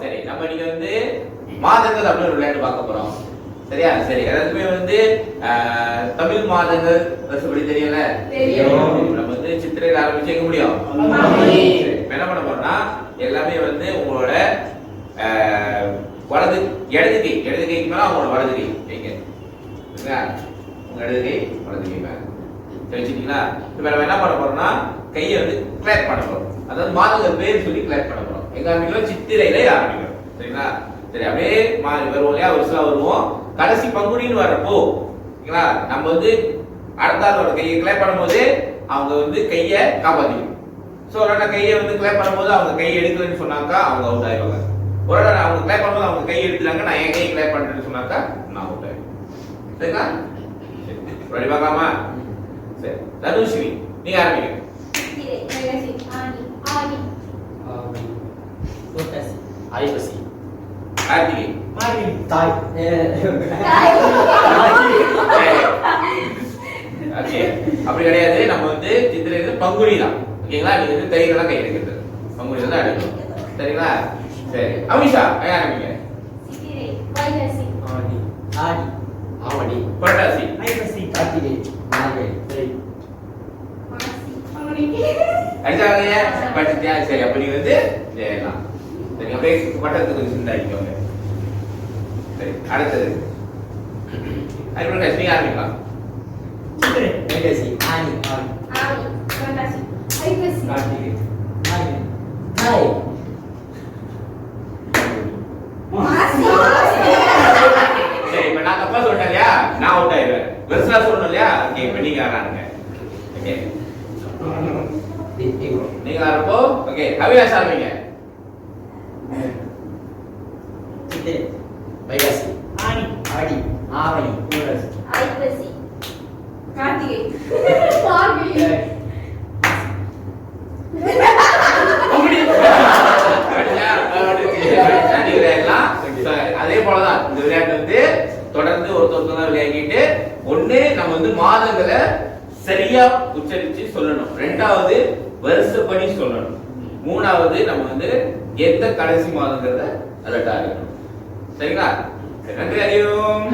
சரி நம்ம இன்னைக்கு வந்து மாதங்கள் அப்படின்னு ஒரு விளையாட்டு பார்க்க போறோம். சரியா? சரி எல்லாத்துக்குமே வந்து தமிழ் மாதங்கள் வருஷப்படி தெரியல தெரியும். நம்ம வந்து சித்திரையில ஆரம்பிச்சு வைக்க முடியும்? என்ன பண்ண போறோம்னா எல்லாமே வந்து உங்களோட ஆஹ், வலது இடது கை இடது கைக்கு மேல உங்களோட வலது கை. வைங்க. உங்க இடது கை வலது கை மேல. தெரிஞ்சுட்டீங்களா இப்போ இப்ப நம்ம என்ன பண்ண போறோம்னா கையை வந்து கிளாப் பண்ண போறோம். அதாவது மாதங்கள் பேர் சொல்லி கிளாப் பண்ண போறோம். எங்க ஆரம்பிக்கிறோம் சித்திரையில ஆரம்பிக்கிறோம் சரிங்களா? சரி அப்படியே மாறி வருவோம் இல்லையா? ஒரு சில வருவோம். கடைசி பங்குனின்னு வர்றப்போ சரிங்களா? நம்ம வந்து அடுத்தாளோட கையை கிளாப் பண்ணும்போது அவங்க வந்து கையை காப்பாற்றிக்கணும் ஸோ ஒரு கையை வந்து கிளாப் பண்ணும்போது அவங்க கை எடுக்கலன்னு சொன்னாக்கா அவங்க அவுட் ஆயிடுவாங்க. ஒரு அவங்க கிளாப் பண்ணும்போது அவங்க கை எடுத்துட்டாங்க நான் என் கையை கிளாப் பண்ணுறேன்னு சொன்னாக்கா நான் அவுட் ஆயிடுவேன். சரிங்களா? சரி. ரெடி சரி. தனுஸ்ரீ நீங்க ஆரம்பிங்க. ஐப்பசி கார்த்திகை. தாய். தாய், ஓகே. அப்படி கிடையாது. நம்ம வந்து சித்திரை வந்து பங்குனி தான். ஓகேங்களா? நீங்க வந்து தைரியெல்லாம் கை எடுக்கிறது. பங்குனி தான் எடுக்கணும் சரிங்களா? சரி. அமிஷா ஏன் ஆரம்பிங்க. ஆடி ஆடி ஆவணி. புரட்டாசி. ஐப்பசி கார்த்திகை மார்கழி தை மாசி, பங்குனி. அடிச்சாங்க பட் சரி அப்ப நீங்க வந்து செய்யலாம் சரி அப்படியே வட்டத்துக்கு கொஞ்சம் சிந்தாடிக்கோங்க சரி அடுத்தது. அறிவுரை நீங்க ஆரம்பிக்கலாம் ஆடி ஆனி, புரட்டாசி, ஐப்பசி, கார்த்திகை. நான் இல்லையா நான் ஓகே இப்ப நீங்க ஓகே. நீங்க ஆரம்போ ஓகே அவினாஷ் ஆரம்பிங்க சித்திரை வைகாசி ஆனி ஆடி ஆவணி புரட்டாசி ஐப்பசி, கார்த்திகை, மார்கழி, அதே போலதான் இந்த விளையாட்டு வந்து தொடர்ந்து ஒருத்தர் தான் விளையாடிட்டு ஒண்ணு நம்ம வந்து மாதங்களை சரியா உச்சரிச்சு சொல்லணும் ரெண்டாவது வருஷப்படி சொல்லணும். மூணாவது நம்ம வந்து எந்த கடைசி மாதங்கிறத அலர்ட் ஆகணும் சரிங்களா? நன்றி அறியும்